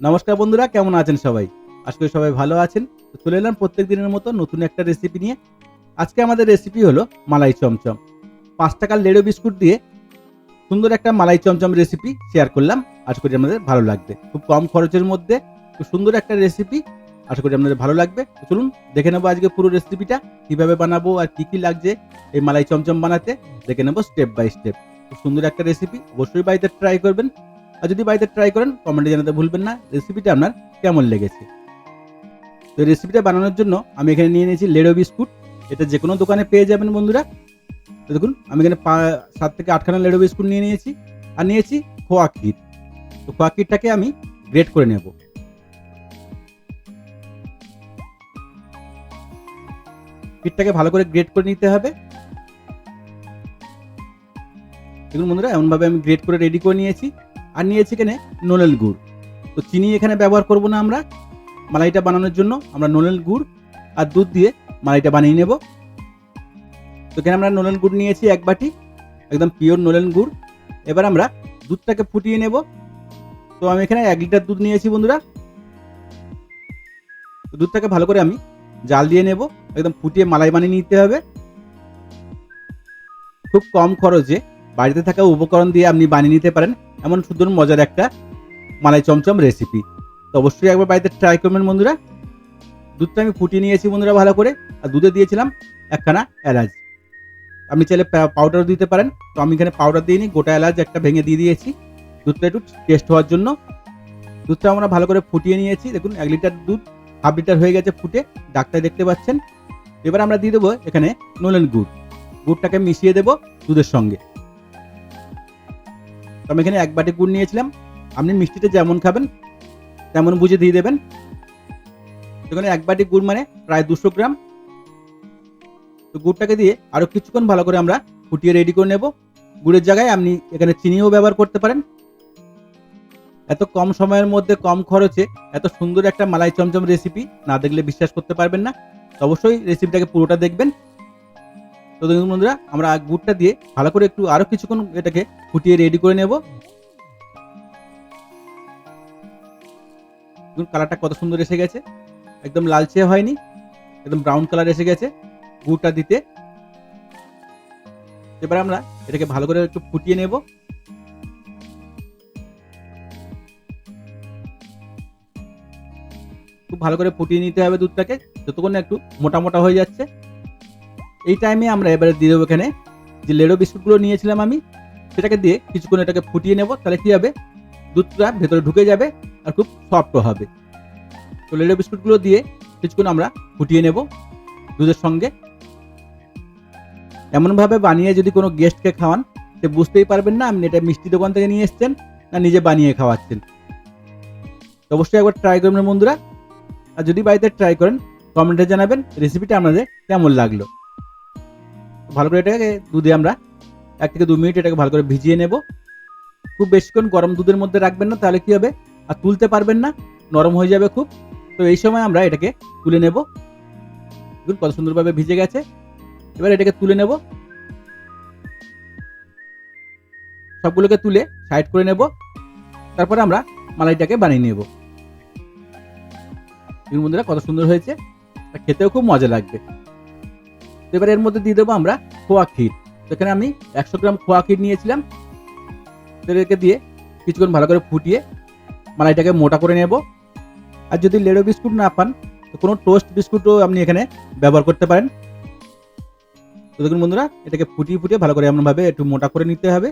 নমস্কার বন্ধুরা, কেমন আছেন সবাই? আজকে সবাই ভালো আছেন। তো চলে এলাম প্রত্যেক দিনের মতো নতুন একটা রেসিপি নিয়ে। আজকে আমাদের রেসিপি হলো মালাই চমচম। পাঁচ টাকার লেড়ো বিস্কুট দিয়ে সুন্দর একটা মালাই চমচম রেসিপি শেয়ার করলাম। আশা করি আমাদের ভালো লাগবে। খুব কম খরচের মধ্যে খুব সুন্দর একটা রেসিপি আশা করি আপনাদের ভালো লাগবে। তো চলুন দেখে নেব আজকে পুরো রেসিপিটা কীভাবে বানাবো আর কী কী লাগছে এই মালাই চমচম বানাতে। দেখে নেব স্টেপ বাই স্টেপ খুব সুন্দর একটা রেসিপি অবশ্যই বাড়িতে ট্রাই করবেন। আর যদি বাড়িতে ট্রাই করেন কমেন্টে জানাতে ভুলবেন না। রেসিপিটা আপনার কেমন লেগেছে? তো রেসিপিটা বানানোর জন্য আমি এখানে নিয়ে নিয়েছি লেডো বিস্কুট এটা যে কোনো দোকানে পেয়ে যাবেন বন্ধুরা। তো দেখুন, আমি এখানে সাত থেকে আটখানা লেডো বিস্কুট নিয়ে নিয়েছি। আর নিয়েছি খোয়া ক্ষীর। তো খোয়া ক্ষীরটাকে আমি গ্রেট করে নেব। ক্ষীরটাকে ভালো করে গ্রেট করে নিতে হবে। দেখুন বন্ধুরা, এমনভাবে আমি গ্রেট করে রেডি করে নিয়েছি। আর নিয়েছি এখানে নোলেল গুড়। তো চিনি এখানে ব্যবহার করব না আমরা। মালাইটা বানানোর জন্য আমরা নোলেল গুড় আর দুধ দিয়ে মালাইটা বানিয়ে নেব। তো এখানে আমরা নোলেন গুড় নিয়েছি এক বাটি, একদম পিওর নোলেন গুড়। এবার আমরা দুধটাকে ফুটিয়ে নেব। তো আমি এখানে এক লিটার দুধ নিয়েছি বন্ধুরা। দুধটাকে ভালো করে আমি জাল দিয়ে নেব। একদম ফুটিয়ে মালাই বানিয়ে নিতে হবে। খুব কম খরচে বাড়িতে থাকা উপকরণ দিয়ে আপনি বানিয়ে নিতে পারেন। এমন সুন্দর, মজার একটা মালাই চমচম রেসিপি তো অবশ্যই একবার বাড়িতে ট্রাই করবেন বন্ধুরা। দুধটা আমি ফুটিয়ে নিয়েছি বন্ধুরা ভালো করে। আর দুধে দিয়েছিলাম একখানা এলাচ। আপনি চাইলে পাউডার দিতে পারেন। তো আমি এখানে পাউডার দিইনি গোটা এলাচ একটা ভেঙে দিয়ে দিয়েছি। দুধটা একটু টেস্ট হওয়ার জন্য। দুধটা আমরা ভালো করে ফুটিয়ে নিয়েছি। দেখুন, এক লিটার দুধ হাফ লিটার হয়ে গেছে ফুটে। ডাক্তার দেখতে পাচ্ছেন। এবার আমরা দিয়ে দেবো এখানে নলেন গুড়। গুড়টাকে মিশিয়ে দেবো দুধের সঙ্গে। আমি এখানে এক বাটি গুড় নিয়েছিলাম। আপনি মিষ্টিটা যেমন খাবেন, তেমন বুঝে দিয়ে দেবেন। এখানে এক বাটি গুড় মানে প্রায় দুশো গ্রাম। তো গুড়টাকে দিয়ে আরও কিছুক্ষণ ভালো করে আমরা ফুটিয়ে রেডি করে নেব। গুড়ের জায়গায় আপনি এখানে চিনিও ব্যবহার করতে পারেন। এত কম সময়ের মধ্যে, কম খরচে, এত সুন্দর একটা মালাই চমচম রেসিপি না দেখলে বিশ্বাস করতে পারবেন না। অবশ্যই রেসিপিটাকে পুরোটা দেখবেন। তো দেখুন বন্ধুরা, আমরা গুড়টা দিয়ে ভালো করে একটু আরও কিছুক্ষণ এটাকে ফুটিয়ে রেডি করে নেব। কালারটা কত সুন্দর এসে গেছে। একদম লালচে হয়নি, একদম ব্রাউন কালার এসে গেছে গুড়টা দিতে। এবার আমরা এটাকে ভালো করে একটু ফুটিয়ে নেব। খুব ভালো করে ফুটিয়ে নিতে হবে দুধটাকে, যতক্ষণ একটু মোটা মোটা হয়ে যাচ্ছে। এই টাইমে আমরা এবারে দিয়ে দেবো এখানে যে লেডো বিস্কুটগুলো নিয়েছিলাম আমি, সেটাকে দিয়ে কিছুক্ষণ এটাকে ফুটিয়ে নেব। তাহলে কি হবে? দুধটা ভেতরে ঢুকে যাবে আর খুব সফট হবে। তো লেডো বিস্কুটগুলো দিয়ে কিছুক্ষণ আমরা ফুটিয়ে নেব দুধের সঙ্গে। এমনভাবে বানিয়ে যদি কোনো গেস্টকে খাওয়ান, সে বুঝতেই পারবেন না আপনি এটা মিষ্টি দোকান থেকে নিয়ে এসছেন না নিজে বানিয়ে খাওয়াচ্ছেন। অবশ্যই একবার ট্রাই করবেন বন্ধুরা। আর যদি বাড়িতে ট্রাই করেন কমেন্টে জানাবেন রেসিপিটা আপনাদের কেমন লাগল? ভালো করে এটাকে দুধে আমরা এক থেকে দু মিনিট এটাকে ভালো করে ভিজিয়ে নেব। খুব বেশিক্ষণ গরম দুধের মধ্যে রাখবেন না, তাহলে কি হবে? আর তুলতে পারবেন না, নরম হয়ে যাবে খুব। তো এই সময় আমরা এটাকে তুলে নেব। দেখুন কত সুন্দরভাবে ভিজে গেছে। এবার এটাকে তুলে নেব। সবগুলোকে তুলে সাইড করে নেব। তারপরে আমরা মালাইটাকে বানিয়ে নেব। বন্ধুরা কত সুন্দর হয়েছে। খেতেও খুব মজা লাগবে। এবার এর মধ্যে দিয়ে দেবো আমরা খোয়া ক্ষীর। সেখানে আমি একশো গ্রাম খোয়া ক্ষীর নিয়েছিলাম। এটাকে দিয়ে কিছুক্ষণ ভালো করে ফুটিয়ে মালাইটাকে মোটা করে নেব। আর যদি লেডো বিস্কুট না পান, তো কোনো টোস্ট বিস্কুটও আপনি এখানে ব্যবহার করতে পারেন। তো দেখুন বন্ধুরা, এটাকে ফুটিয়ে ফুটিয়ে ভালো করে এমনভাবে একটু মোটা করে নিতে হবে।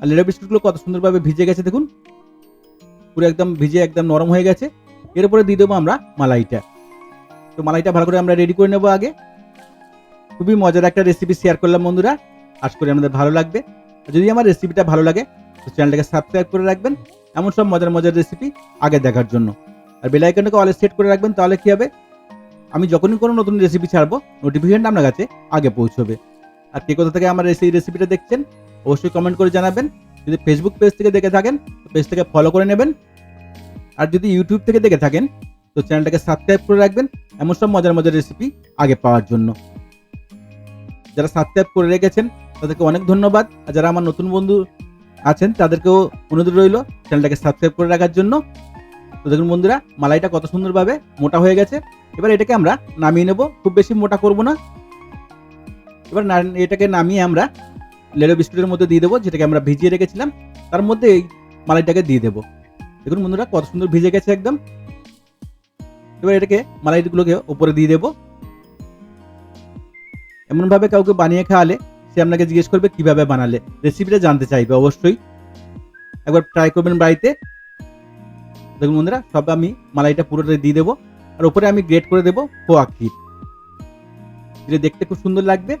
আর লেডো বিস্কুটগুলো কত সুন্দরভাবে ভিজে গেছে দেখুন। পুরো একদম ভিজে একদম নরম হয়ে গেছে। এর উপরে দিয়ে দেবো আমরা মালাইটা। তো মালাইটা ভালো করে আমরা রেডি করে নেব আগে। খুবই মজার একটা রেসিপি শেয়ার করলাম বন্ধুরা। আশা করি আমাদের ভালো লাগবে। যদি আমার রেসিপিটা ভালো লাগে, তো চ্যানেলটাকে সাবস্ক্রাইব করে রাখবেন। এমন সব মজার মজার রেসিপি আগে দেখার জন্য। আর বেল আইকনটাকে অলে সেট করে রাখবেন, তাহলে কী হবে? আমি যখনই কোনো নতুন রেসিপি ছাড়বো নোটিফিকেশনটা আপনার কাছে আগে পৌঁছবে। আর কে কোথা থেকে আমার এই রেসিপিটা দেখছেন, অবশ্যই কমেন্ট করে জানাবেন। যদি ফেসবুক পেজ থেকে দেখে থাকেন পেজ থেকে ফলো করে নেবেন। আর যদি ইউটিউব থেকে দেখে থাকেন তো চ্যানেলটাকে সাবস্ক্রাইব করে রাখবেন। এমন সব মজার মজার রেসিপি আগে পাওয়ার জন্য। যারা সাবস্ক্রাইব করে রেখেছেন, তাদেরকে অনেক ধন্যবাদ। আর যারা আমার নতুন বন্ধু আছেন, তাদেরকেও অনুরোধ রইল চ্যানেলটাকে সাবস্ক্রাইব করে রাখার জন্য। তো দেখুন বন্ধুরা, মালাইটা কত সুন্দরভাবে মোটা হয়ে গেছে। এবার এটাকে আমরা নামিয়ে নেব। খুব বেশি মোটা করব না। এবার এটাকে নামিয়ে আমরা লেডো বিস্কুটের মধ্যে দিয়ে দেবো, যেটাকে আমরা ভিজিয়ে রেখেছিলাম। তার মধ্যে এই মালাইটাকে দিয়ে দেবো। দেখুন বন্ধুরা, কত সুন্দর ভিজে গেছে একদম। এবার এটাকে মালাইগুলোকে উপরে দিয়ে দেবো। এমনভাবে কাউকে বানিয়ে খাওয়ালে সে আপনাকে জিজ্ঞেস করবে কীভাবে বানালে। রেসিপিটা জানতে চাইবে অবশ্যই। একবার ট্রাই করবেন বাড়িতে। দেখুন বন্ধুরা, সব আমি মালাইটা পুরোটা দিয়ে দেবো। আর উপরে আমি গ্রেট করে দেবো খোয়া ক্ষীর। এটা দেখতে খুব সুন্দর লাগবে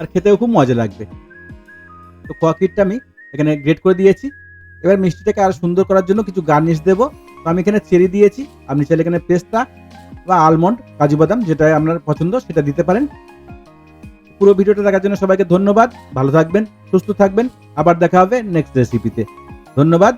আর খেতেও খুব মজা লাগবে। তো খোয়া ক্ষীরটা আমি এখানে গ্রেট করে দিয়েছি। এবার মিষ্টিটাকে আরও সুন্দর করার জন্য কিছু গার্নিশ দেবো। তো আমি এখানে চেরি দিয়েছি। আপনি চাইলে এখানে পেস্তা বা আলমন্ড কাজু বাদাম যেটা আপনার পছন্দ, সেটা দিতে পারেন। পুরো ভিডিওটা দেখার জন্য সবাইকে ধন্যবাদ। ভালো থাকবেন, সুস্থ থাকবেন। আবার দেখা হবে নেক্সট রেসিপিতে ধন্যবাদ।